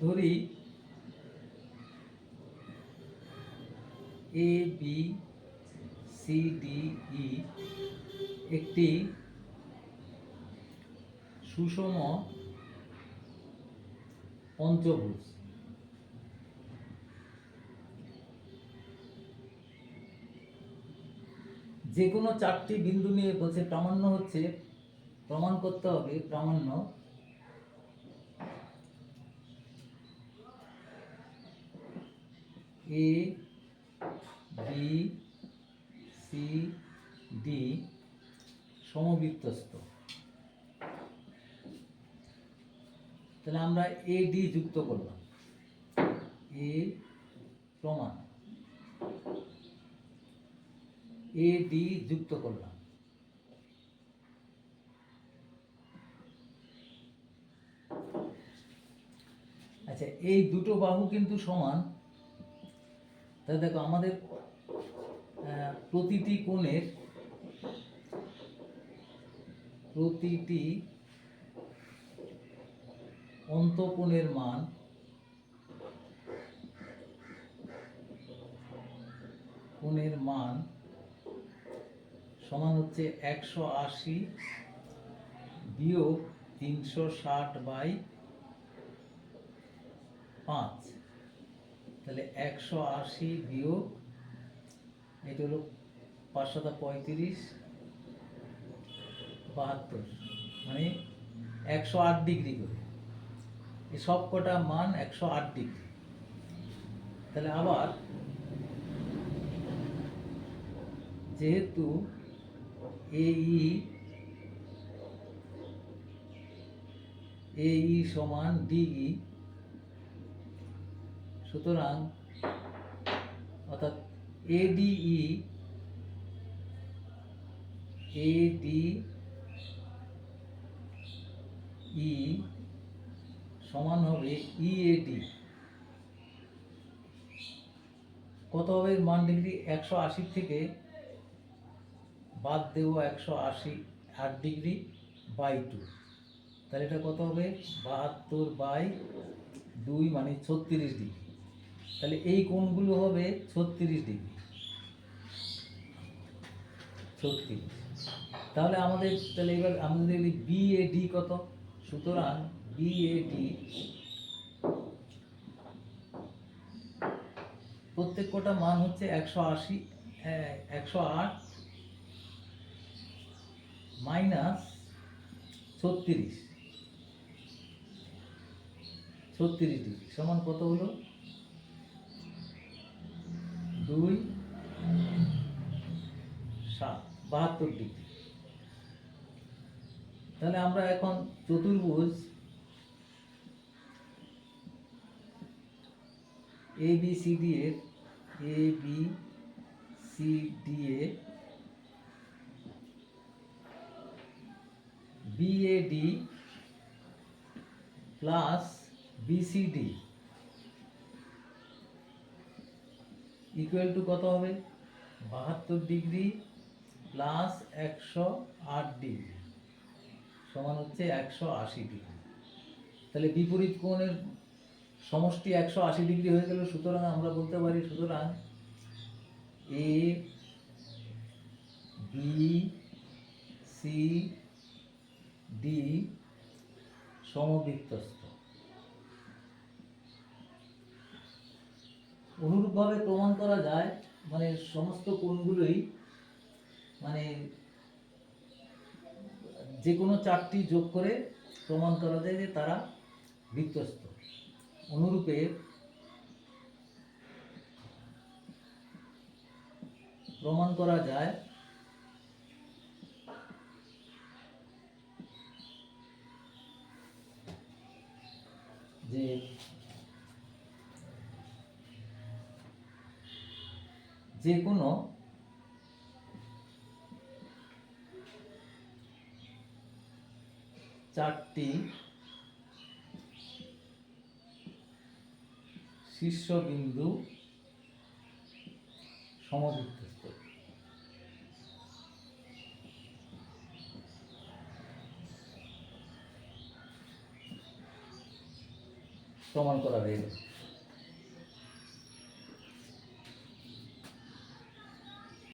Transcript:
ধরি A B C D E একটি সুষম পঞ্চভুজ। যে কোনো চারটি বিন্দু নিয়ে বলছে, প্রামাণ্য হচ্ছে, প্রমাণ করতে হবে, প্রামাণ্য এ বি সি ডি সমবৃত্তস্থ। তাহলে আমরা এ ডি যুক্ত করলাম। এ প্রমাণ। এ ডি যুক্ত করলাম। আচ্ছা এই দুটো বাহু কিন্তু সমান। তাহলে দেখো আমাদের প্রতিটি কোণের, প্রতিটি অন্তকোণের মান কোণের মান সমান হচ্ছে একশো আশি বিয়োগ তিনশো ষাট বাই পাঁচ। তাহলে একশো আশি বিয়োগ, এটা হলো পাঁচশত পঁয়ত্রিশ, বাহাত্তর মানে একশো আট ডিগ্রি করে। এই সব কটা মান একশো আট ডিগ্রি। তাহলে আবার যেহেতু এই এই সমান ডিই সুতরাং, অর্থাৎ এডিই এডি ই সমান হবে ইএডি কত হবে? মান ডিগ্রি একশো আশি থেকে বাদ দেবো একশো আশি আট ডিগ্রি বাই টু। তাহলে এটা কত হবে? বাহাত্তর বাই দুই মানে ছত্রিশ ডিগ্রি। তাহলে এই কোণগুলো হবে ছত্রিশ ডিগ্রি। ছত্রিশ। তাহলে আমাদের, তাহলে এবার আমাদের বিএডি কত? সুতরাং বিএডি প্রত্যেক কটা মান হচ্ছে একশো আশি একশো আট মাইনাস ছত্রিশ। ছত্রিশ ডিগ্রি। সমান কত হলো? দুই, সাত, বাহাত্তর ডিগ্রি। তাহলে আমরা এখন চতুর্ভুজ এ বি সি ডি এর A B C D A B A D plus BCD equal to কত হবে? বাহাত্তর ডিগ্রি প্লাস একশো আট ডিগ্রি। সমান হচ্ছে একশো আশি ডিগ্রি। তাহলে বিপরীত কোণের সমষ্টি একশো আশি ডিগ্রি হয়ে গেল। সুতরাং আমরা বলতে পারি, সুতরাং এ বি সি ডি সমবৃত্তস্থ। অনুরূপভাবে প্রমাণ করা যায় মানে সমস্ত কোণগুলোই মানে যে কোনো চারটি যোগ করে প্রমাণ করা যায় যে তারা বৃত্তস্থ অনুরূপে প্রমাণ করা যায় যে যে কোনো চারটি শীর্ষবিন্দু সমবৃত্তস্থ প্রমাণ করা হয়ে গেল